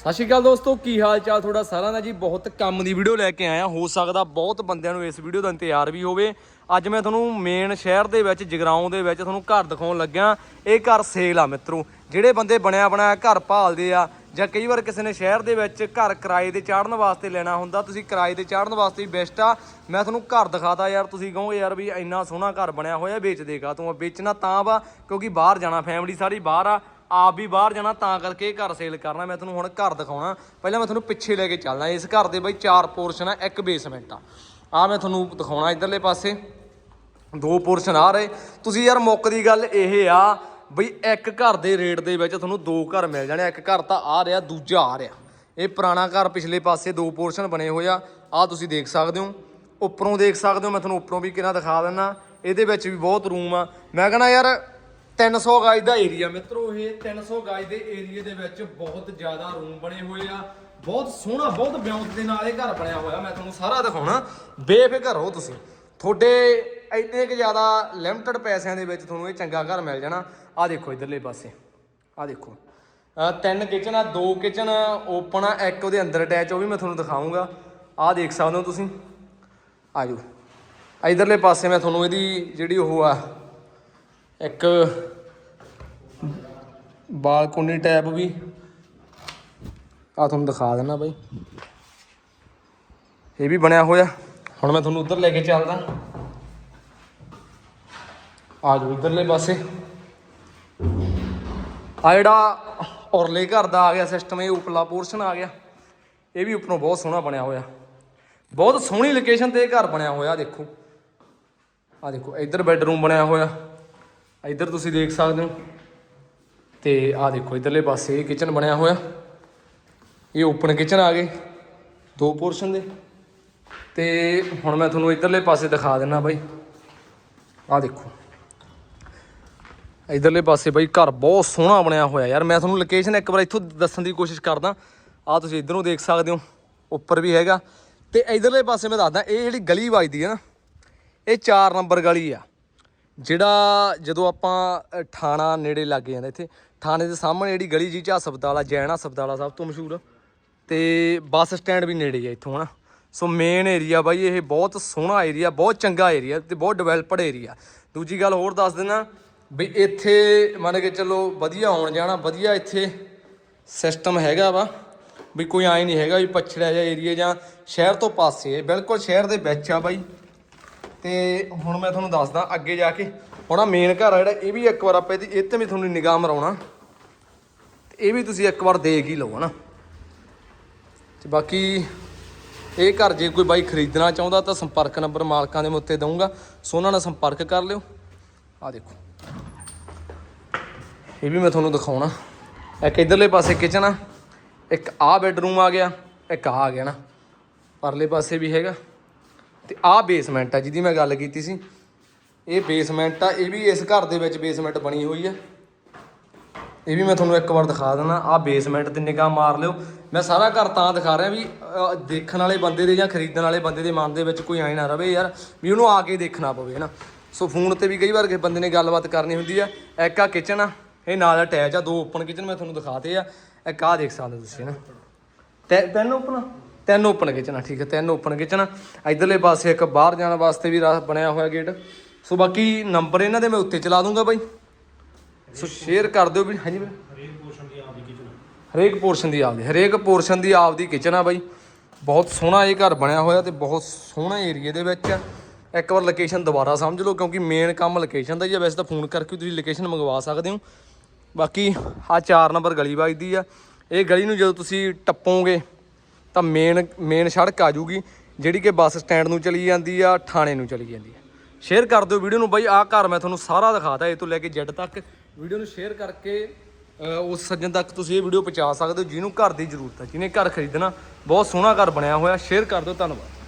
ਸਤਿ ਸ਼੍ਰੀ ਅਕਾਲ ਦੋਸਤੋ, ਕੀ ਹਾਲ ਚਾਲ ਤੁਹਾਡਾ ਸਾਰਿਆਂ ਦਾ ਜੀ? ਬਹੁਤ ਕੰਮ ਦੀ ਵੀਡੀਓ ਲੈ ਕੇ ਆਇਆ। ਹੋ ਸਕਦਾ ਬਹੁਤ ਬੰਦਿਆਂ ਨੂੰ ਇਸ ਵੀਡੀਓ ਦਾ ਇੰਤਜ਼ਾਰ ਵੀ ਹੋਵੇ। ਅੱਜ ਮੈਂ ਤੁਹਾਨੂੰ ਮੇਨ ਸ਼ਹਿਰ ਦੇ ਵਿੱਚ, ਜਗਰਾਉਂ ਦੇ ਵਿੱਚ ਤੁਹਾਨੂੰ ਘਰ ਦਿਖਾਉਣ ਲੱਗਿਆ। ਇਹ ਘਰ ਸੇਲ ਆ ਮਿੱਤਰੋ। ਜਿਹੜੇ ਬੰਦੇ ਬਣਿਆ ਬਣਾਇਆ ਘਰ ਭਾਲਦੇ ਆ ਜਾਂ ਕਈ ਵਾਰ ਕਿਸੇ ਨੇ ਸ਼ਹਿਰ ਦੇ ਵਿੱਚ ਘਰ ਕਿਰਾਏ ਤੇ ਚਾੜਨ ਵਾਸਤੇ ਲੈਣਾ ਹੁੰਦਾ, ਤੁਸੀਂ ਕਿਰਾਏ ਤੇ ਚਾੜਨ ਵਾਸਤੇ ਵੀ ਬੈਸਟ ਆ। ਮੈਂ ਤੁਹਾਨੂੰ ਘਰ ਦਿਖਾਤਾ ਯਾਰ, ਤੁਸੀਂ ਕਹੋਗੇ ਯਾਰ ਵੀ ਇੰਨਾ ਸੋਹਣਾ ਘਰ ਬਣਿਆ ਹੋਇਆ ਵੇਚ ਦੇਗਾ ਤੂੰ? ਵੇਚਣਾ ਤਾਂ ਵਾ, ਕਿਉਂਕਿ ਬਾਹਰ ਜਾਣਾ ਫੈਮਿਲੀ ਸਾਰੀ ਬਾਹਰ ਆ। ਆਪ ਵੀ ਬਾਹਰ ਜਾਣਾ ਤਾਂ ਕਰਕੇ ਇਹ ਘਰ ਸੇਲ ਕਰਨਾ। ਮੈਂ ਤੁਹਾਨੂੰ ਹੁਣ ਘਰ ਦਿਖਾਉਣਾ। ਪਹਿਲਾਂ ਮੈਂ ਤੁਹਾਨੂੰ ਪਿੱਛੇ ਲੈ ਕੇ ਚੱਲਣਾ ਇਸ ਘਰ ਦੇ ਬਈ ਚਾਰ ਪੋਰਸ਼ਨ ਆ, ਇੱਕ ਬੇਸਮੈਂਟ ਆ। ਆ ਮੈਂ ਤੁਹਾਨੂੰ ਦਿਖਾਉਣਾ ਇਧਰਲੇ ਪਾਸੇ। ਦੋ ਪੋਰਸ਼ਨ ਆ ਰਹੇ। ਤੁਸੀਂ ਯਾਰ ਮੁੱਕ ਦੀ ਗੱਲ ਇਹ ਆ ਬਈ ਇੱਕ ਘਰ ਦੇ ਰੇਟ ਦੇ ਵਿੱਚ ਤੁਹਾਨੂੰ ਦੋ ਘਰ ਮਿਲ ਜਾਣੇ ਇੱਕ ਘਰ ਤਾਂ ਆ ਰਿਹਾ, ਦੂਜਾ ਆ ਰਿਹਾ। ਇਹ ਪੁਰਾਣਾ ਘਰ ਪਿਛਲੇ ਪਾਸੇ ਦੋ ਪੋਰਸ਼ਨ ਬਣੇ ਹੋਏ ਆ। ਆ ਤੁਸੀਂ ਦੇਖ ਸਕਦੇ ਹੋ। ਉੱਪਰੋਂ ਦੇਖ ਸਕਦੇ ਹੋ। ਮੈਂ ਤੁਹਾਨੂੰ ਉੱਪਰੋਂ ਵੀ ਕਿਹਨਾਂ ਦਿਖਾ ਦਿੰਦਾ। ਇਹਦੇ ਵਿੱਚ ਵੀ ਬਹੁਤ ਰੂਮ ਆ। ਮੈਂ ਕਹਿੰਦਾ ਯਾਰ 300 ਗਜ ਦਾ ਏਰੀਆ ਮਿੱਤਰੋ, ਇਹ 300 ਗਜ ਦੇ ਏਰੀਏ ਦੇ ਵਿੱਚ ਬਹੁਤ ਜ਼ਿਆਦਾ ਰੂਮ ਬਣੇ ਹੋਏ ਆ। ਬਹੁਤ ਸੋਹਣਾ, ਬਹੁਤ ਬਿਉਂਤ ਦੇ ਨਾਲ ਇਹ ਘਰ ਬਣਿਆ ਹੋਇਆ। ਮੈਂ ਤੁਹਾਨੂੰ ਸਾਰਾ ਦਿਖਾਉਣਾ। ਬੇਫਿਕਰ ਹੋ ਤੁਸੀਂ। ਤੁਹਾਡੇ ਇੰਨੇ ਕੁ ਜ਼ਿਆਦਾ ਲਿਮਟਿਡ ਪੈਸਿਆਂ ਦੇ ਵਿੱਚ ਤੁਹਾਨੂੰ ਇਹ ਚੰਗਾ ਘਰ ਮਿਲ ਜਾਣਾ। ਆ ਦੇਖੋ ਇਧਰਲੇ ਪਾਸੇ। ਆ ਦੇਖੋ। ਤਿੰਨ ਕਿਚਨ ਆ, ਦੋ ਕਿਚਨ ਓਪਨ ਆ, ਇੱਕ ਉਹਦੇ ਅੰਦਰ ਅਟੈਚ ਉਹ ਵੀ ਮੈਂ ਤੁਹਾਨੂੰ ਦਿਖਾਉਂਗਾ ਆ ਦੇਖ ਸਕਦੇ ਹੋ ਤੁਸੀਂ। ਆ ਜਾਓ ਇਧਰਲੇ ਪਾਸੇ ਮੈਂ ਤੁਹਾਨੂੰ ਇਹਦੀ ਜਿਹੜੀ ਉਹ ਆ ਇੱਕ ਬਾਲਕੋਨੀ ਟੈਪ ਵੀ। ਆ ਤੁਹਾਨੂੰ ਦਿਖਾ ਦਿੰਦਾ ਬਾਈ। ਇਹ ਵੀ ਬਣਿਆ ਹੋਇਆ। ਹੁਣ ਮੈਂ ਤੁਹਾਨੂੰ ਉੱਧਰ ਲੈ ਕੇ ਚੱਲਦਾ। ਆ ਜਾਓ ਇਧਰਲੇ ਪਾਸੇ। ਆ ਜਿਹੜਾ ਔਰਲੇ ਘਰ ਦਾ ਆ ਗਿਆ ਸਿਸਟਮ ਇਹ ਉਪਲਾ ਪੋਰਸ਼ਨ ਆ ਗਿਆ। ਇਹ ਵੀ ਉੱਪਰੋਂ ਬਹੁਤ ਸੋਹਣਾ ਬਣਿਆ ਹੋਇਆ। ਬਹੁਤ ਸੋਹਣੀ ਲੋਕੇਸ਼ਨ ਤੇ ਇਹ ਘਰ ਬਣਿਆ ਹੋਇਆ, ਦੇਖੋ। ਆ ਦੇਖੋ, ਇੱਧਰ ਬੈੱਡਰੂਮ ਬਣਿਆ ਹੋਇਆ। ਇੱਧਰ ਤੁਸੀਂ ਦੇਖ ਸਕਦੇ ਹੋ। ਤੇ ਆਹ ਦੇਖੋ, ਇਧਰਲੇ ਪਾਸੇ ਇਹ ਕਿਚਨ ਬਣਿਆ ਹੋਇਆ। ਇਹ ਓਪਨ ਕਿਚਨ ਆ ਗਏ, ਦੋ ਪੋਰਸ਼ਨ ਦੇ। ਤੇ ਹੁਣ ਮੈਂ ਤੁਹਾਨੂੰ ਇਧਰਲੇ ਪਾਸੇ ਦਿਖਾ ਦਿੰਨਾ ਬਾਈ। ਆਹ ਦੇਖੋ। ਇਧਰਲੇ ਪਾਸੇ ਬਾਈ ਘਰ ਬਹੁਤ ਸੋਹਣਾ ਬਣਿਆ ਹੋਇਆ ਯਾਰ। ਮੈਂ ਤੁਹਾਨੂੰ ਲੋਕੇਸ਼ਨ ਇੱਕ ਵਾਰ ਇੱਥੋਂ ਦੱਸਣ ਦੀ ਕੋਸ਼ਿਸ਼ ਕਰਦਾ। ਆ ਤੁਸੀਂ ਇਧਰੋਂ ਦੇਖ ਸਕਦੇ ਹੋ, ਉੱਪਰ ਵੀ ਹੈਗਾ। ਤੇ ਇਧਰਲੇ ਪਾਸੇ ਮੈਂ ਦੱਸਦਾ, ਇਹ ਜਿਹੜੀ ਗਲੀ ਵੱਜਦੀ ਹੈ ਨਾ, ਇਹ 4 ਨੰਬਰ ਗਲੀ ਆ। ਜਿਹੜਾ ਜਦੋਂ ਆਪਾਂ ਥਾਣਾ ਨੇੜੇ ਲੱਗ ਜਾਂਦਾ ਇੱਥੇ, ਥਾਣੇ ਦੇ ਸਾਹਮਣੇ ਜਿਹੜੀ ਗਲੀ ਜੀ ਚ ਹਸਪਤਾਲ ਆ, ਜੈਨ ਹਸਪਤਾਲ ਆ ਸਭ ਤੋਂ ਮਸ਼ਹੂਰ, ਤੇ ਬੱਸ ਸਟੈਂਡ ਵੀ ਨੇੜੇ ਆ ਇੱਥੋਂ, ਹਨਾ? ਸੋ ਮੇਨ ਏਰੀਆ ਬਾਈ, ਇਹ ਬਹੁਤ ਸੋਹਣਾ ਏਰੀਆ ਬਹੁਤ ਚੰਗਾ ਏਰੀਆ ਤੇ ਬਹੁਤ ਡਿਵੈਲਪਡ ਏਰੀਆ ਦੂਜੀ ਗੱਲ ਹੋਰ ਦੱਸ ਦਿੰਦਾ ਵੀ ਇੱਥੇ ਮੰਨ ਕੇ ਚੱਲੋ ਵਧੀਆ ਆਉਣ ਜਾਣਾ, ਵਧੀਆ ਇੱਥੇ ਸਿਸਟਮ ਹੈਗਾ ਵਾ, ਵੀ ਕੋਈ ਆਏ ਨਹੀਂ ਹੈਗਾ ਵੀ ਪਛੜਿਆ ਜਿਹਾ ਏਰੀਆ ਜਾਂ ਸ਼ਹਿਰ ਤੋਂ ਪਾਸੇ ਹੈ। ਬਿਲਕੁਲ ਸ਼ਹਿਰ ਦੇ ਵਿੱਚ ਆ ਬਾਈ। ਤੇ ਹੁਣ ਮੈਂ ਤੁਹਾਨੂੰ ਦੱਸਦਾ ਅੱਗੇ ਜਾ ਕੇ। ਹੁਣ ਆ ਮੇਨ ਘਰ ਆ ਜਿਹੜਾ, ਇਹ ਵੀ ਇੱਕ ਵਾਰ ਆਪਾਂ ਇਹਦੀ ਇਹ ਤੇ ਵੀ ਤੁਹਾਨੂੰ ਨਿਗਾਹ ਮਰਾਉਣਾ। ਤੇ ਇਹ ਵੀ ਤੁਸੀਂ ਇੱਕ ਵਾਰ ਦੇਖ ਹੀ ਲਓ, ਹਨਾ। ਤੇ ਬਾਕੀ ਇਹ ਘਰ ਜੇ ਕੋਈ ਬਾਈ ਖਰੀਦਣਾ ਚਾਹੁੰਦਾ ਤਾਂ ਸੰਪਰਕ ਨੰਬਰ ਮਾਲਕਾਂ ਦੇ ਮੈਂ ਦਊਂਗਾ। ਸੋ ਉਹਨਾਂ ਨਾਲ ਸੰਪਰਕ ਕਰ ਲਿਓ। ਆ ਦੇਖੋ। ਇਹ ਵੀ ਮੈਂ ਤੁਹਾਨੂੰ ਦਿਖਾਉਣਾ। ਇੱਕ ਇਧਰਲੇ ਪਾਸੇ ਕਿਚਨ ਆ, ਇੱਕ ਆਹ ਬੈੱਡਰੂਮ ਆ ਗਿਆ, ਇੱਕ ਆਹ ਆ ਗਿਆ ਨਾ ਪਰਲੇ ਪਾਸੇ ਵੀ ਹੈਗਾ। ਤੇ ਆਹ ਬੇਸਮੈਂਟ ਆ ਜਿਹਦੀ ਮੈਂ ਗੱਲ ਕੀਤੀ ਸੀ। ਇਹ ਬੇਸਮੈਂਟ ਆ, ਇਹ ਵੀ ਇਸ ਘਰ ਦੇ ਵਿੱਚ ਬੇਸਮੈਂਟ ਬਣੀ ਹੋਈ ਆ। ਇਹ ਵੀ ਮੈਂ ਤੁਹਾਨੂੰ ਇੱਕ ਵਾਰ ਦਿਖਾ ਦਿੰਦਾ, ਆਹ ਬੇਸਮੈਂਟ ਤੇ ਨਿਗਾਹ ਮਾਰ ਲਿਓ। ਮੈਂ ਸਾਰਾ ਘਰ ਤਾਂ ਦਿਖਾ ਰਿਹਾ ਵੀ ਦੇਖਣ ਵਾਲੇ ਬੰਦੇ ਦੇ ਜਾਂ ਖਰੀਦਣ ਵਾਲੇ ਬੰਦੇ ਦੇ ਮਨ ਦੇ ਵਿੱਚ ਕੋਈ ਐ ਨਾ ਰਵੇ ਯਾਰ, ਵੀ ਉਹਨੂੰ ਆ ਕੇ ਦੇਖਣਾ ਪਵੇ ਨਾ ਸੋ ਫੋਨ ਤੇ ਵੀ ਕਈ ਵਾਰ ਕਿਸੇ ਬੰਦੇ ਨੇ ਗੱਲਬਾਤ ਕਰਨੀ ਹੁੰਦੀ ਆ, ਇੱਕ ਆ ਕਿਚਨ ਆ, ਇਹ ਨਾਲ ਅਟੈਚ ਆ, ਦੋ ਓਪਨ ਕਿਚਨ ਮੈਂ ਤੁਹਾਨੂੰ ਦਿਖਾਤੇ ਆ। ਇੱਕ ਆ ਦੇਖ ਸਕਦੇ ਹੋ ਤੁਸੀਂ ਨਾ ਤੈ ਤਿੰਨ ਓਪਨ ਤਿੰਨ ਓਪਨ ਕਿਚਨ ਆ ਠੀਕ ਹੈ ਤਿੰਨ ਓਪਨ ਕਿਚਨ ਇਧਰਲੇ ਪਾਸੇ ਇੱਕ ਬਾਹਰ ਜਾਣ ਵਾਸਤੇ ਵੀ ਰਾਹ ਬਣਿਆ ਹੋਇਆ ਗੇਟ ਸੋ ਬਾਕੀ ਨੰਬਰ ਇਹਨਾਂ ਦੇ ਮੈਂ ਉੱਤੇ ਚਲਾ ਦੂੰਗਾ ਬਾਈ। ਸੋ ਸ਼ੇਅਰ ਕਰ ਦਿਓ ਵੀ ਹਾਂਜੀ ਹਰੇਕ ਪੋਰਸ਼ਨ ਦੀ ਆਪਦੀ ਹਰੇਕ ਪੋਰਸ਼ਨ ਦੀ ਆਪਦੀ ਕਿਚਨ ਆ ਬਾਈ। ਬਹੁਤ ਸੋਹਣਾ ਇਹ ਘਰ ਬਣਿਆ ਹੋਇਆ ਤੇ ਬਹੁਤ ਸੋਹਣਾ ਏਰੀਆ ਦੇ ਵਿੱਚ ਇੱਕ ਵਾਰ ਲੋਕੇਸ਼ਨ ਦੁਬਾਰਾ ਸਮਝ ਲਓ ਕਿਉਂਕਿ ਮੇਨ ਕੰਮ ਲੋਕੇਸ਼ਨ ਦਾ ਹੀ ਆ ਵੈਸੇ ਤਾਂ ਫੋਨ ਕਰਕੇ ਤੁਸੀਂ ਲੋਕੇਸ਼ਨ ਮੰਗਵਾ ਸਕਦੇ ਹੋ। ਬਾਕੀ ਆ 4 ਨੰਬਰ ਗਲੀ ਵੱਜਦੀ ਆ। ਇਹ ਗਲੀ ਨੂੰ ਜਦੋਂ ਤੁਸੀਂ ਟੱਪੋਗੇ ਤਾਂ ਮੇਨ ਮੇਨ ਸੜਕ ਆ ਜੂਗੀ ਜਿਹੜੀ ਕਿ ਬੱਸ ਸਟੈਂਡ ਨੂੰ ਚਲੀ ਜਾਂਦੀ ਆ, ਥਾਣੇ ਨੂੰ ਚਲੀ ਜਾਂਦੀ ਆ। ਸ਼ੇਅਰ ਕਰ ਦਿਓ ਵੀਡੀਓ ਨੂੰ ਬਾਈ, ਆਹ ਘਰ ਮੈਂ ਤੁਹਾਨੂੰ ਸਾਰਾ ਦਿਖਾਤਾ, ਇਹ ਤੋਂ ਲੈ ਕੇ ਜੈਡ ਤੱਕ। ਵੀਡੀਓ ਨੂੰ ਸ਼ੇਅਰ ਕਰਕੇ ਉਸ ਸੱਜਣ ਤੱਕ ਤੁਸੀਂ ਇਹ ਵੀਡੀਓ ਪਹੁੰਚਾ ਸਕਦੇ ਹੋ, ਜਿਹਨੂੰ ਘਰ ਦੀ ਜ਼ਰੂਰਤ ਹੈ ਜਿਹਨੇ ਘਰ ਖਰੀਦਣਾ, ਬਹੁਤ ਸੋਹਣਾ ਘਰ ਬਣਿਆ ਹੋਇਆ ਸ਼ੇਅਰ ਕਰ ਦਿਓ, ਧੰਨਵਾਦ।